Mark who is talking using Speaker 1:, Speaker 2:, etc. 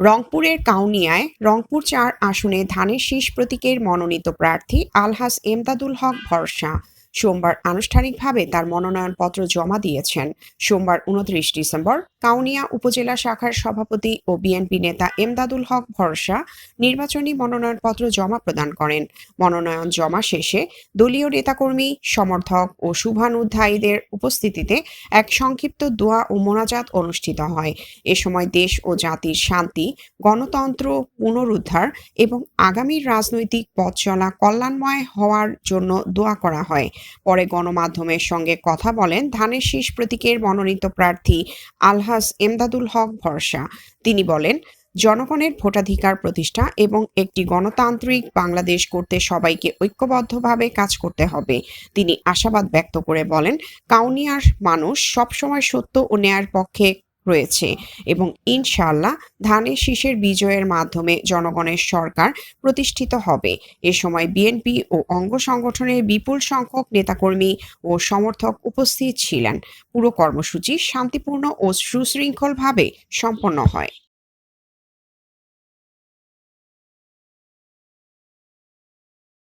Speaker 1: রংপুরের কাউনিয়ায় রংপুর চার আসনে ধানের শীষ প্রতীকের মনোনীত প্রার্থী আলহাস এমদাদুল হক ভরসা। সোমবার আনুষ্ঠানিকভাবে তার মনোনয়নপত্র জমা দিয়েছেন। সোমবার উনত্রিশ ডিসেম্বর কাউনিয়া উপজেলা শাখার সভাপতি ও বিএনপি নেতা এমদাদুল হক ভরসা নির্বাচনী মনোনয়নপত্র জমা প্রদান করেন। মনোনয়ন জমা শেষে দলীয় নেতাকর্মী, সমর্থক ও শুভানুধ্যায়ীদের উপস্থিতিতে এক সংক্ষিপ্ত দোয়া ও মোনাজাত অনুষ্ঠিত হয়। এ সময় দেশ ও জাতির শান্তি, গণতন্ত্র পুনরুদ্ধার এবং আগামী রাজনৈতিক পথ চলা কল্যাণময় হওয়ার জন্য দোয়া করা হয়। পরে গণমাধ্যমের সঙ্গে কথা বলেন ধানের শীষ প্রতীকের মনোনীত প্রার্থী আলহাস এমদাদুল হক ভরসা। তিনি বলেন, জনগণের ভোটাধিকার প্রতিষ্ঠা এবং একটি গণতান্ত্রিক বাংলাদেশ করতে সবাইকে ঐক্যবদ্ধভাবে কাজ করতে হবে। তিনি আশাবাদ ব্যক্ত করে বলেন, কাউনিয়ার মানুষ সবসময় সত্য ও ন্যায়ের পক্ষে রয়েছে। এবং ইনশাল্লাহ ধানের শীষের বিজয়ের মাধ্যমে জনগণের সরকার প্রতিষ্ঠিত হবে। এ সময় বিএনপি ও অঙ্গ সংগঠনের বিপুল সংখ্যক নেতাকর্মী ও সমর্থক উপস্থিত ছিলেন। পুরো কর্মসূচি শান্তিপূর্ণ ও সুশৃঙ্খলভাবে সম্পন্ন হয়।